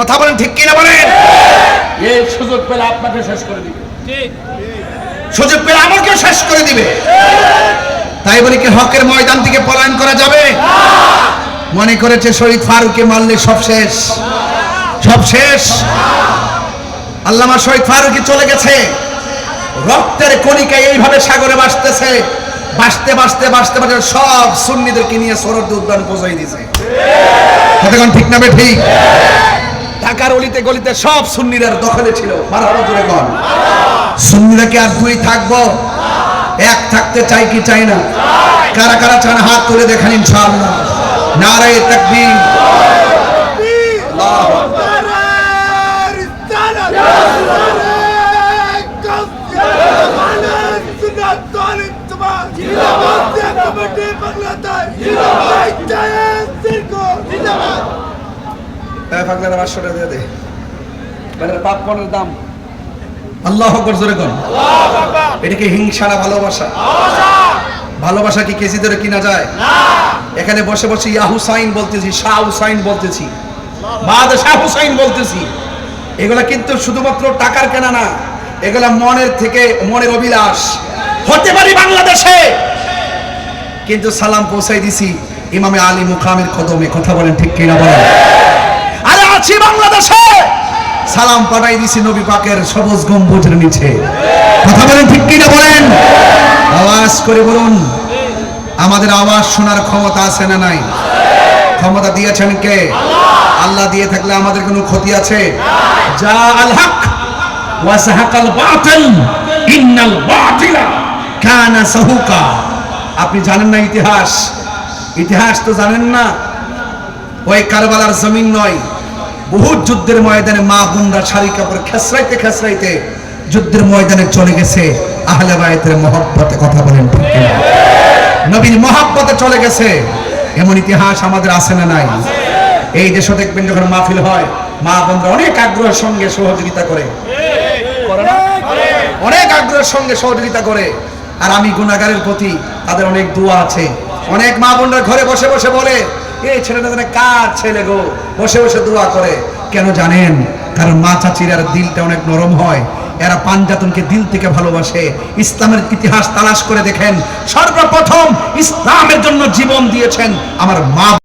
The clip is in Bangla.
কথা বলেন ঠিক কিনা বলেন? এই সুযোগ পেলে আপনাকে শেষ করে দিবে। সুযোগ পেলে আমাকেও শেষ করে দিবে। তাই বলে কি হকের ময়দান থেকে পলায়ন করা যাবে? মনে করেছে শহীদ ফারুককে মারলে সব শেষ। সব শেষ। আল্লামা শহীদ ফারুকি চলে গেছে। রক্তের কণিকা এইভাবে সাগরে বাসতেছে বাসতে বাসতে বাসতে বাসতে সব সুন্নিদেরকে নিয়ে সরদ উদ্যান পৌঁছাই দিছে ঠিক না ঠিক? ঢাকার অলিতে গলিতে সব সুন্নিদের দখলে ছিল। মারহাবা জোরে কন। সুন্নিরা কি আর দুই থাকব? এক থাকতে চাই কি চাই না? কারা কারা চান হাত তুলে দেখেন ইনশাআল্লাহ। নারায়ে তাকবীর। আল্লাহু আকবার। দিয়ে মানে দাম। আল্লাহ জোরে কন। এটা কি হিংসা না ভালোবাসা? ভালোবাসা কি কেজি ধরে কিনা যায়? এখানে বসে বসে বলতেছি, শাহ হুসাইন বলতেছি শাহ হুসাইন বলতেছি। এগুলা কিন্তু শুধুমাত্র টাকার কেনা না, এগুলা মনের থেকে মনের অভিলাষ। হতে পারি বাংলাদেশে। কিন্তু সালাম পৌঁছাই দিছি, ইমামে আলী মুকামের কদমে, কথা বলেন ঠিক কিনা বলেন। আরে বাংলাদেশে। সালাম পাঠাই দিছি নবী পাকের সবুজ গম্বুজের নিচে। কথা বলেন ঠিক কিনা বলেন? আওয়াজ করে বলুন, আমাদের আওয়াজ শোনার ক্ষমতা আছে না নাই? ক্ষমতা দিয়েছেন কে? আল্লাহ দিয়ে থাকলে আমাদের কোনো ক্ষতি আছে? যা আল হক, ওয়াসাহাকাল বাতিল, ইন্নাল বাতিলা। কানা সাহুকা। আপনি জানেন না ইতিহাস? ইতিহাস তো জানেন না। ওই কারবালার জমিন নয়। বহু যুদ্ধের ময়দানে মা বোনরা শাড়ি কাপড় খেসরাইতে খেসরাইতে যুদ্ধের ময়দানে চলে গেছে। আহলে বায়তের মহব্বতে কথা বলেন? নবীর মহব্বতে চলে গেছে। এমন ইতিহাস আমাদের আছে না নাই? এই দেশে দেখবেন যখন মাহফিল হয়, মা বোনরা অনেক আগ্রহের সঙ্গে সহযোগিতা করে। অনেক আগ্রহের সঙ্গে সহযোগিতা করে। আর আমি গুণাগারের প্রতি তাদের অনেক দোয়া আছে। অনেক মা বোনরা ঘরে বসে বসে বলে এই ছেলেটা যেন কার ছেলে গো? বসে বসে দোয়া করে। কেন জানেন? কারণ মা চাচির আর দিলটা অনেক নরম হয়। এরা পাঞ্জাতনকে দিল থেকে ভালোবাসে। ইসলামের ইতিহাস তালাশ করে দেখেন। সর্বপ্রথম ইসলামের জন্য জীবন দিয়েছেন আমার মা